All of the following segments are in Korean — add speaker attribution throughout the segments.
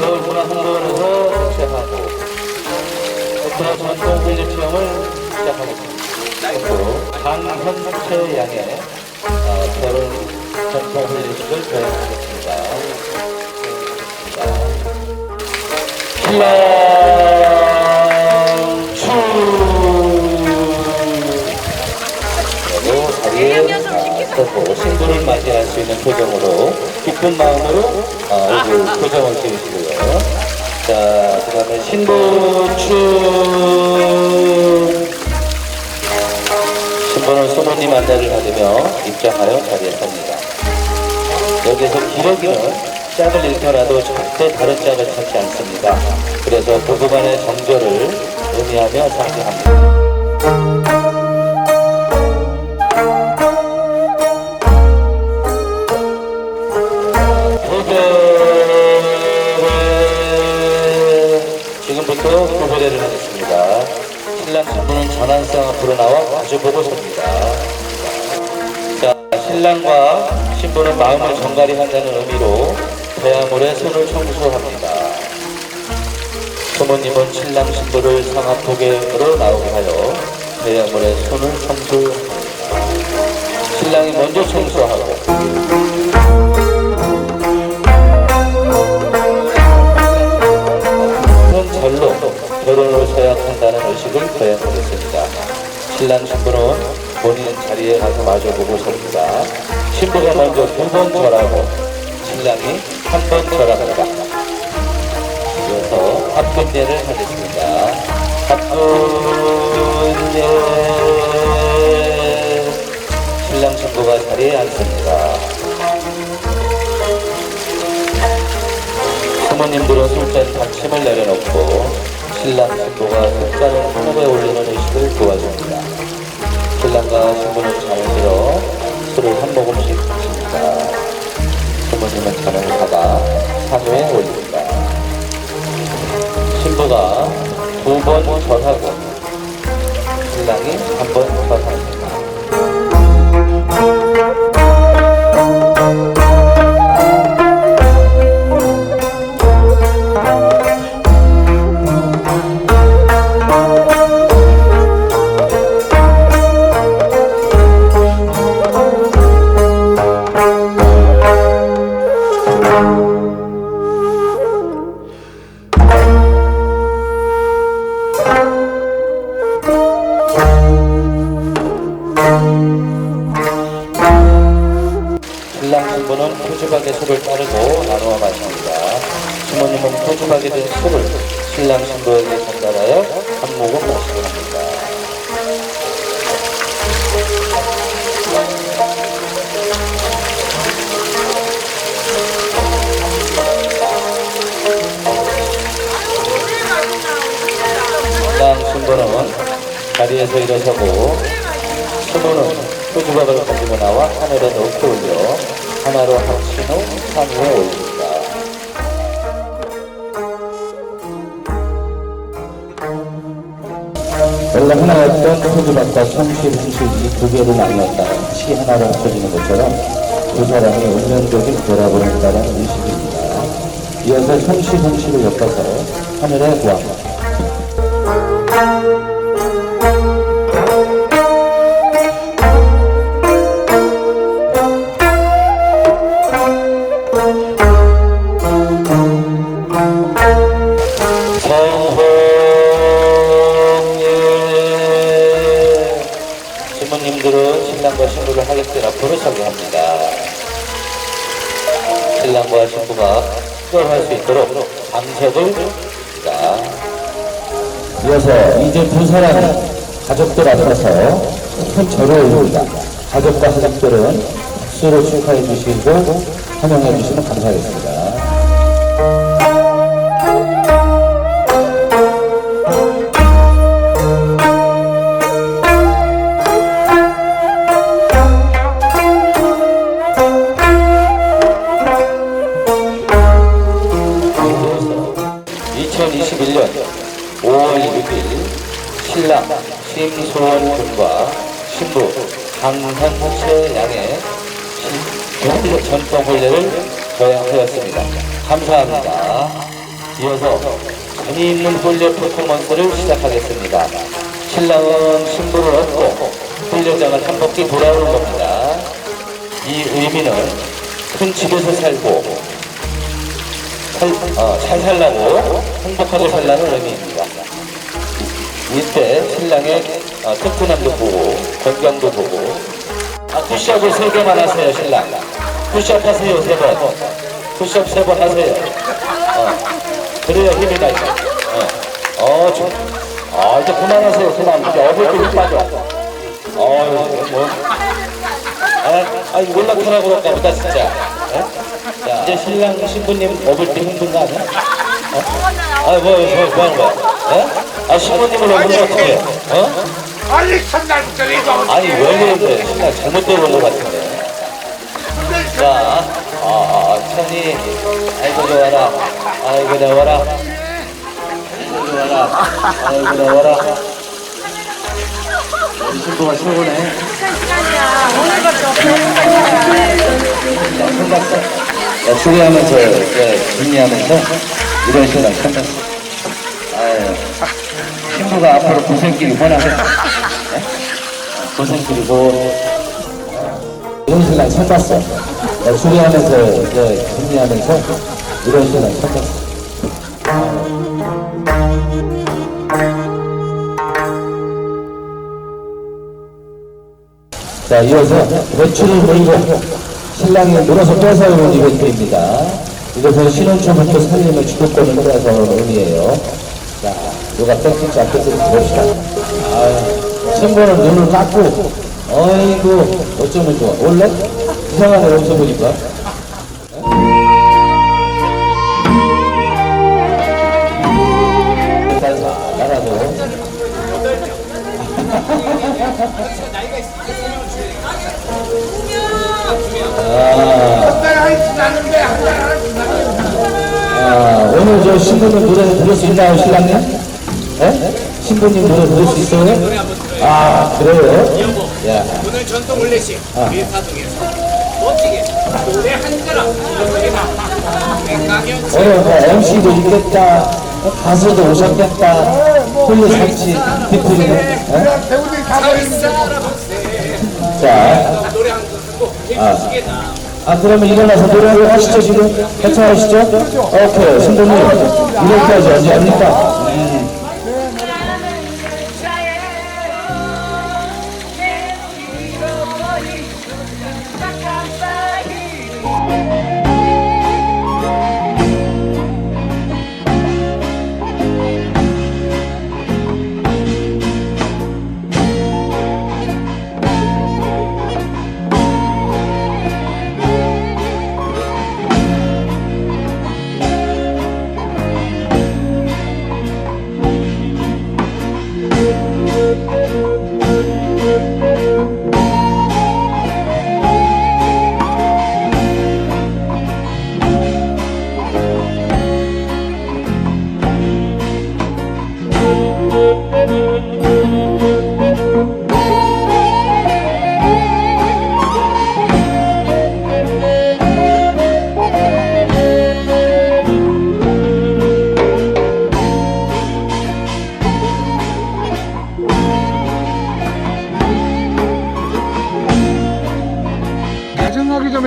Speaker 1: 서울문화홍보원에서 시작하고 오프라 전통 훈련 체험을 시작하겠습니다. 그리고 강현채 양의 어, 결혼 전통 훈련식을 진행하겠습니다. 신랑 서고 신부를 맞이할 수 있는 표정으로 기쁜 마음으로 어, 얼굴 표정을 지으시고요. 자, 그 다음에 신부추 신부는 소모님 안내를 받으며 입장하여 자리에 섭니다. 여기에서 기러기는 짝을 잃더라도 절대 다른 짝을 찾지 않습니다. 그래서 부부간의 정절을 의미하며 상징합니다. 지금부터 구별을 하겠습니다. 신랑 신부는 전환상 앞으로 나와 마주보고 섭니다. 자, 신랑과 신부는 마음을 정갈히 한다는 의미로 대야물에 손을 청소합니다. 소모님은 신랑 신부를 상합도계로 나오게 하여 대야물에 손을 청소합니다. 신랑이 먼저 청소하고 의식을 거행하겠습니다. 신랑 신부는 본인 자리에 가서 마주보고 섭니다. 신부가 먼저 두 번 절하고 신랑이 한 번 절합니다. 이어서 합금례를 하겠습니다. 합금례 신랑 신부가 자리에 앉습니다. 부모님들은 술잔 받침을 내려놓고 신랑 신부가 술잔을 하늘에 올리는 의식을 도와줍니다. 신랑과 신부는 잔을 들어 술을 한 모금씩 마십니다. 부모님은 잔을 받아 산위에 올립니다. 신부가 두 번 절하고 신랑이 한 번 절합니다. 신랑 신부는 푸짐하게 술을 따르고 나누어 마십니다. 부모님은 푸짐하게 된 술을 신랑 신부에게 전달하여 한 모금 마시게 합니다. 신랑 신부는 자리에서 일어서고 신부는 표주박을 가지고 나와 하늘에 높이 올려 하나로 합친 후 산 위에 올립니다. 원래 하나였던 표주박과 성실흥실이 두 개로 나뉘었다. 치 하나로 합쳐지는 것처럼 두 사람이 운명적인 결합을 했다는 의식입니다. 이어서 성실흥실을 엮어서 하늘에 구합니다. 수월할 수 있도록 방석을 줍니다. 이어서 이제 두 사람이 가족들 앞에서 큰 절을 올립니다. 가족과 가족들은 박수로 축하해 주시고 환영해 주시면 감사하겠습니다. 2021년 5월 6일 신랑, 심소원 군과 신부 강현채 양의 신- 전통 혼례를 거양하였습니다. 감사합니다. 이어서 재미있는 혼례 퍼포먼스를 시작하겠습니다. 신랑은 신부를 얻고 혼례장을 한 바퀴 돌아오는 겁니다. 이 의미는 큰 집에서 살고 살, 어, 잘 살라고 행복하게 살라는 의미입니다. 이때 신랑의 어, 튼튼함도 보고 건강도 보고. 아, 푸시업을 세 개만 하세요 신랑. 푸시업 하세요 세번. 푸시업 세 번 하세요. 어, 그래야 힘이 나죠. 어, 어, 좀, 아 이제 그만하세요 그만. 이제 어딜 때힘 빠져. 어휴 뭐 아, 아 올라타라고 그럴까 보다 진짜 예? 자, 이제 신랑 신부님 업을 때 힘든 거 아니야? 어? 아, 뭐, 뭐, 뭐 하는 거야? 예? 아, 신부님을 업으면 어떡해? 어?
Speaker 2: 빨리 첫날부터 이거
Speaker 1: 아니, 왜 그러는데? 신랑 잘못 들어온 것 같은데. 자, 아, 아, 천이, 아이고, 좋아라. 아이고, 나와라. 아이고, 좋아라. 아이고, 나와라. 우리 신부가 최고네. 야, 추리하면서, 네, 준비하면서, 이런 신랑 참 아유, 신부가 앞으로 고생길이 뻔하네. 네? 고생길이고, 이런 신랑 참 봤어. 야, 추리하면서, 준비하면서, 이런 신랑 참 봤어. 자, 이어서 외출을 몰고 신랑이 물어서 뺏어오는 이벤트입니다. 이것은 신혼초부터 살림의 주도권을 뺏어오는 의미예요. 자, 누가 뺏길지 안 뺏길지 봅시다. 아, 친구는 눈을 감고, 어이구, 어쩌면 좋아. 원래? 이상하네, 여기서 보니까. 저 신부님 노래 부를 수 있나요, 신랑님? 예? 신부님 노래 부를 수 있어요? 아, 그래요? 야,
Speaker 2: 오늘 전통 올레식 밀사동에서. 멋지게. 노래 한 강연
Speaker 1: 오늘 뭐 MC도 있겠다, 가수도 오셨겠다, 홀리 잔치, 디프리네. 예?
Speaker 2: 배우들이 다 버리는데
Speaker 1: 자,
Speaker 2: 노래 한곡 듣고 해주시겠다
Speaker 1: 아, 그러면 일어나서 노래 한곡 하시죠, 지금? 괜찮으시죠? 오케이, 신부님. 이렇게 하죠, 언제 합니까?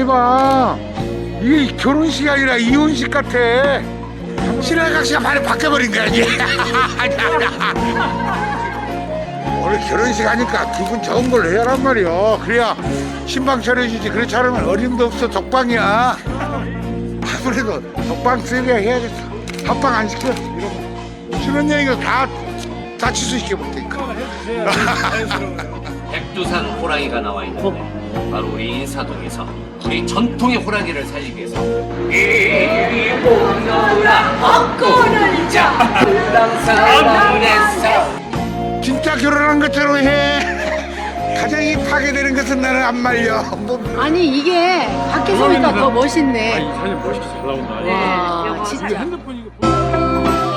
Speaker 2: 해봐. 이게 결혼식이 아니라 이혼식 같아. 신랑 각시가 많이 바뀌어버린 거야 이게. 오늘 결혼식 하니까 기분 좋은 걸로 해야란 말이야. 그래야 신방 차려주지. 그렇지 않으면 어림도 없어. 독방이야. 아무래도 독방 쓰게 해야겠어 합방 안 시켜. 이러면 신혼여행을 다, 다 취소시켜볼 테니까.
Speaker 3: 백두산 호랑이가 나와 있는데 바로 우리 인사동에서 우리 전통의 호랑이를 살리기 위해서 이리 오너라 벚꽃을 자 땅사랑에서
Speaker 2: 진짜 결혼한 것처럼 해. 가정이 파괴되는 것은 나는 안 말려. 뭐,
Speaker 4: 아니 이게 밖에서 보니까 더 멋있네.
Speaker 5: 사진 멋있게 잘 나온다.
Speaker 4: 와 진짜.
Speaker 5: 핸드폰 이 거